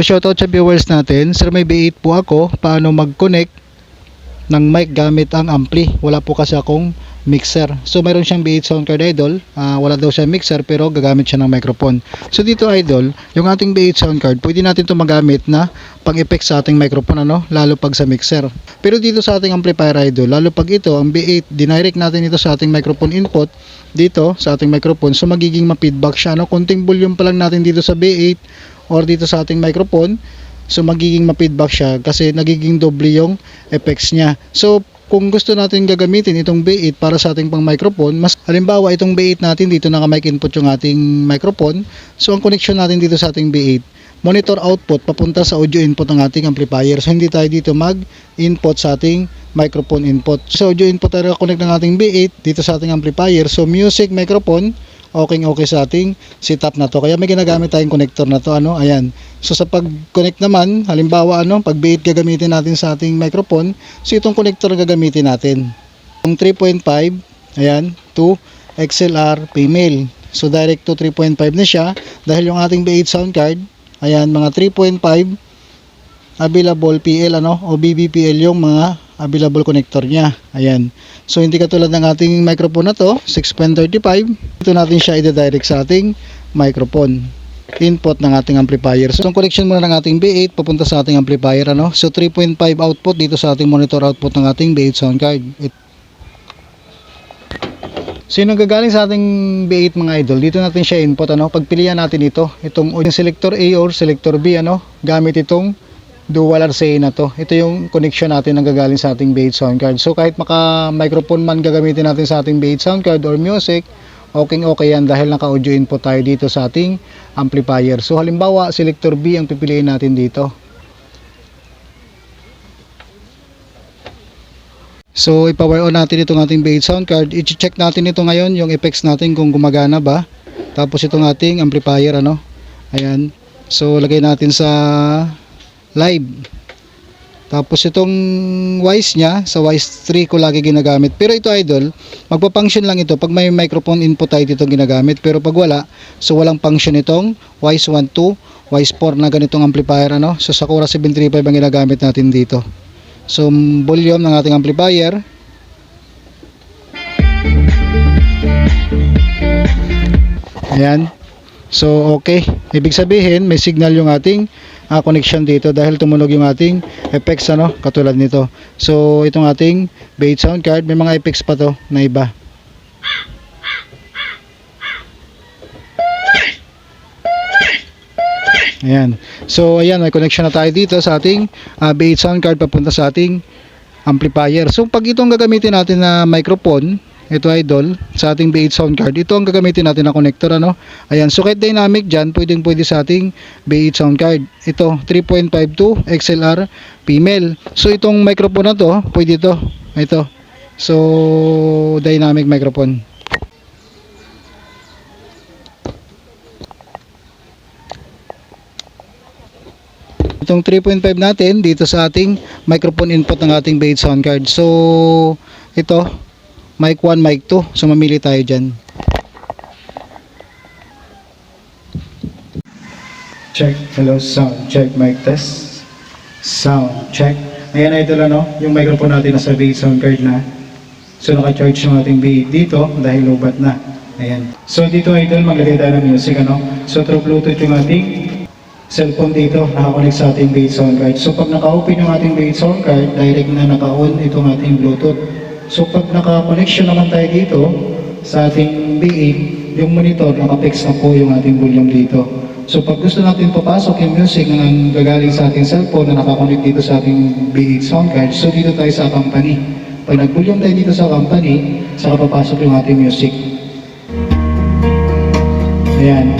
Shoutout sa viewers natin. Sir, may B8 po ako. Paano mag-connect ng mic gamit ang ampli? Wala po kasi akong mixer. So, mayroon siyang B8 sound card idol. Ah, wala daw siya mixer pero gagamit siya ng microphone. So, dito idol, yung ating B8 sound card, pwede natin ito magamit na pang-effect sa ating microphone, ano? Lalo pag sa mixer. Pero dito sa ating amplifier idol, lalo pag ito, ang B8, dinirect natin ito sa ating microphone input, dito sa ating microphone. So, magiging ma-feedback siya, no? Konting volume pa lang natin dito sa B8 or dito sa ating microphone. So, magiging ma-feedback siya kasi nagiging doble yung effects niya. So, kung gusto natin gagamitin itong B8 para sa ating pang microphone, mas halimbawa itong B8 natin dito naka mic input yung ating microphone. So ang connection natin dito sa ating B8, monitor output papunta sa audio input ng ating amplifier. So hindi tayo dito mag-input sa ating microphone input. So audio input tayo connect ng ating B8 dito sa ating amplifier. So music, microphone, okay okay sa ating setup na to. Kaya may ginagamit tayong connector na to, ano, ayan. So sa pag-connect naman, halimbawa ano, pag B8 gagamitin natin sa ating microphone, so itong connector gagamitin natin. Yung 3.5, ayan, to XLR female. So direct to 3.5 na siya dahil yung ating B8 sound card, ayan, mga 3.5 available PL ano o BBPL yung mga available connector niya. Ayan. So hindi katulad ng ating microphone na to, 6.35. Ito natin siya i-direct sa ating microphone input ng ating amplifier. So, connection muna ng ating B8 papunta sa ating amplifier ano. So 3.5 output dito sa ating monitor output ng ating B8 sound card. It- So yung gagaling sa ating B8 mga idol, dito natin siya input ano, pagpilian natin ito, itong selector A or selector B ano, gamit itong dual RCA na to. Ito yung connection natin na gagaling sa ating B8 sound card. So kahit maka microphone man gagamitin natin sa ating B8 sound card or music, okay okay yan dahil naka audio input tayo dito sa ating amplifier. So halimbawa, selector B ang pipiliin natin dito. So, ipower on natin itong ating B8 sound card. I-check natin ito ngayon, yung effects natin kung gumagana ba. Tapos itong ating amplifier, ano. Ayan. So, lagay natin sa live. Tapos itong wise niya, sa wise 3 ko lagi ginagamit. Pero ito idol, magpa-function lang ito pag may microphone input tayo dito ginagamit. Pero pag wala, so walang function itong wise 1, 2, wise 4 na ganitong amplifier. Ano? So Sakura 735 ang ginagamit natin dito. So, volume ng ating amplifier. Ayan. So, okay. Ibig sabihin, may signal yung ating ah, connection dito dahil tumunog yung ating effects, ano, katulad nito. So, itong ating B8 sound card, may mga effects pa to na iba. Ayan. So, ayan, may connection na tayo dito sa ating ah, B8 sound card papunta sa ating amplifier. So, pag itong gagamitin natin na microphone, ito idol, sa ating B8 sound card, ito ang gagamitin natin na connector, ano? Ayan, so kahit dynamic dyan, pwedeng pwede sa ating B8 sound card. Ito, 3.52 XLR female. So, itong microphone na to, pwede ito. Ito. So, dynamic microphone. Itong 3.5 natin dito sa ating microphone input ng ating B8 sound card. So, ito, mic 1, mic 2. So, mamili tayo dyan. Check. Hello, sound. Check. Mic test. Sound. Check. Ayan, idol, ano? Yung microphone natin nasa B8 sound card na. So, naka-charge yung ating B8 dito dahil lobat na. Ayan. So, dito, idol, maglagay tayo ng music, ano? So, through Bluetooth yung ating cellphone dito, nakakunik sa ating B8 sound card. So, pag naka-open yung ating B8 sound card, direct na naka-on itong ating Bluetooth. So, pag naka-connection naman tayo dito sa ating B8, yung monitor, naka-fix na po yung ating volume dito. So, pag gusto natin papasok yung music na gagaling sa ating cellphone na nakakonect dito sa ating B8 sound card, so dito tayo sa company. Pag nag-volume tayo dito sa company, saka papasok yung ating music. Ayan.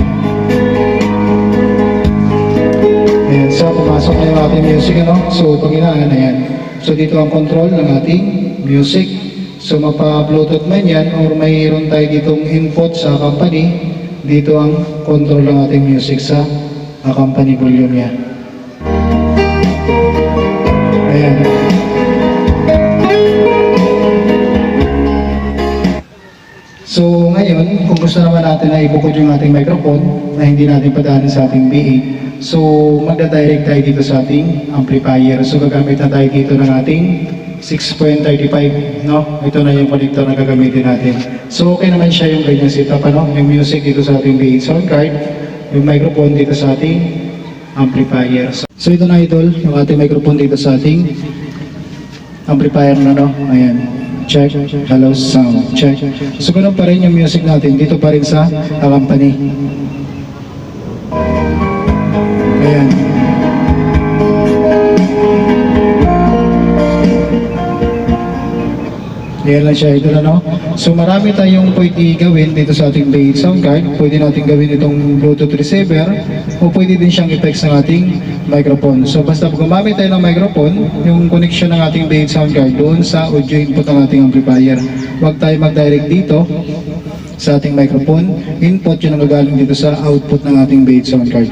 Ayan, so pumasok na yung ating music, ano? So, pag inaan, ayan. So, dito ang control ng ating music. So, mapa-bluetooth man yan or mayroon tayo ditong input sa company, dito ang control ng ating music sa company volume niya. Ayan. So ngayon, kung gusto naman natin na ibukod yung ating microphone na hindi natin padaanin sa ating B8, so magda-direct tayo dito sa ating amplifier. So gagamit na tayo dito ng ating 6.35, no? Ito na yung connector na gagamitin natin. So okay naman siya yung ganyang setup, ano? Yung music dito sa ating B8 sound card, yung microphone dito sa ating amplifier. So, ito na idol, yung ating microphone dito sa ating amplifier na no. Ayan. Check. Hello sound. Check. So ganun pa rin yung music natin dito pa rin sa company. Ayan. Ayan lang siya ito ano. So marami tayong pwede gawin dito sa ating base sound card. Pwede natin gawin itong Bluetooth receiver o pwede din siyang effects ng ating microphone. So basta gumamit tayo ng microphone, yung connection ng ating base sound card doon sa audio input ng ating amplifier. Huwag tayo mag-direct dito sa ating microphone. Input yun ang gagaling dito sa output ng ating base sound card.